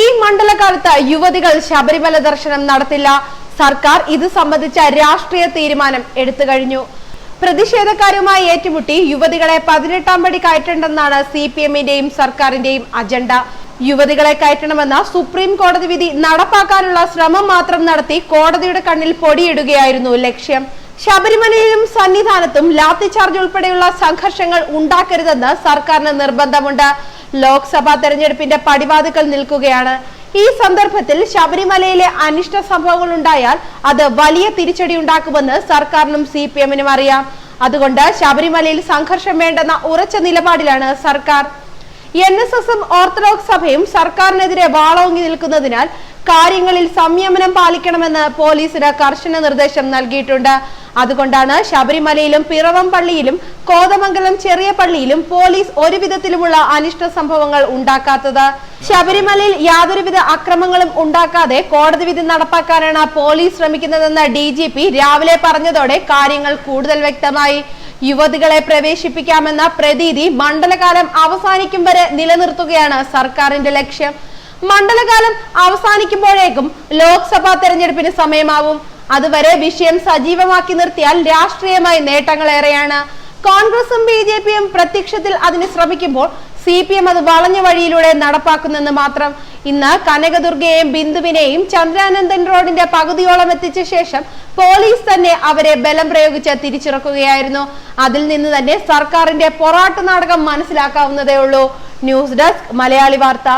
ഈ മണ്ഡലകാലത്ത് യുവതികൾ ശബരിമല ദർശനം നടത്തില്ല. സർക്കാർ ഇത് സംബന്ധിച്ച രാഷ്ട്രീയ തീരുമാനം എടുത്തു കഴിഞ്ഞു. പ്രതിഷേധക്കാരുമായി ഏറ്റുമുട്ടി യുവതികളെ പതിനെട്ടാം പടി കയറ്റേണ്ടെന്നാണ് സി പി എമ്മിന്റെയും സർക്കാരിന്റെയും അജണ്ട. യുവതികളെ കയറ്റണമെന്ന സുപ്രീം കോടതി വിധി നടപ്പാക്കാനുള്ള ശ്രമം മാത്രം നടത്തി കോടതിയുടെ കണ്ണിൽ പൊടിയിടുകയായിരുന്നു ലക്ഷ്യം. ശബരിമലയിലും സന്നിധാനത്തും ലാത്തിചാർജ് ഉൾപ്പെടെയുള്ള സംഘർഷങ്ങൾ ഉണ്ടാക്കരുതെന്ന് സർക്കാരിന് നിർബന്ധമുണ്ട്. ലോക്സഭാ തെരഞ്ഞെടുപ്പിന്റെ പടിവാതുക്കൾ നിൽക്കുകയാണ്. ഈ സന്ദർഭത്തിൽ ശബരിമലയിലെ അനിഷ്ട സംഭവങ്ങൾ ഉണ്ടായാൽ അത് വലിയ തിരിച്ചടി ഉണ്ടാക്കുമെന്ന് സർക്കാരിനും സി പി എമ്മിനും അറിയാം. അതുകൊണ്ട് ശബരിമലയിൽ സംഘർഷം വേണ്ടെന്ന ഉറച്ച നിലപാടിലാണ് സർക്കാർ. എൻ എസ് എസും ഓർത്തഡോക്സ് സഭയും സർക്കാരിനെതിരെ വാളോങ്ങി നിൽക്കുന്നതിനാൽ കാര്യങ്ങളിൽ സംയമനം പാലിക്കണമെന്ന് പോലീസിന് കർശന നിർദ്ദേശം നൽകിയിട്ടുണ്ട്. അതുകൊണ്ടാണ് ശബരിമലയിലും പിറവം പള്ളിയിലും കോതമംഗലം ചെറിയ പള്ളിയിലും പോലീസ് ഒരുവിധത്തിലുമുള്ള അനിഷ്ട സംഭവങ്ങൾ ഉണ്ടാക്കാത്തത്. ശബരിമലയിൽ യാതൊരുവിധ അക്രമങ്ങളും ഉണ്ടാക്കാതെ കോടതി വിധി നടപ്പാക്കാനാണ് പോലീസ് ശ്രമിക്കുന്നതെന്ന് ഡി രാവിലെ പറഞ്ഞതോടെ കാര്യങ്ങൾ കൂടുതൽ വ്യക്തമായി. യുവതികളെ പ്രവേശിപ്പിക്കാമെന്ന പ്രതീതി മണ്ഡലകാലം അവസാനിക്കും വരെ നിലനിർത്തുകയാണ് സർക്കാരിന്റെ ലക്ഷ്യം. മണ്ഡലകാലം അവസാനിക്കുമ്പോഴേക്കും ലോക്സഭാ തെരഞ്ഞെടുപ്പിന് സമയമാവും. അതുവരെ വിഷയം സജീവമാക്കി നിർത്തിയാൽ രാഷ്ട്രീയമായി നേട്ടങ്ങളേറെയാണ്. കോൺഗ്രസും ബി ജെ പിയും പ്രത്യക്ഷത്തിൽ അതിന് ശ്രമിക്കുമ്പോൾ സി പി എം അത് വളഞ്ഞ വഴിയിലൂടെ നടപ്പാക്കുന്നെന്ന് മാത്രം. ഇന്ന് കനകദുർഗയെയും ബിന്ദുവിനെയും ചന്ദ്രാനന്ദൻ റോഡിന്റെ പകുതിയോളം എത്തിച്ച ശേഷം പോലീസ് തന്നെ അവരെ ബലം പ്രയോഗിച്ച് തിരിച്ചിറക്കുകയായിരുന്നു. അതിൽ നിന്ന് തന്നെ സർക്കാരിന്റെ പൊറാട്ട് നാടകം മനസ്സിലാക്കാവുന്നതേ ഉള്ളൂ. ന്യൂസ് ഡെസ്ക് മലയാളി വാർത്ത.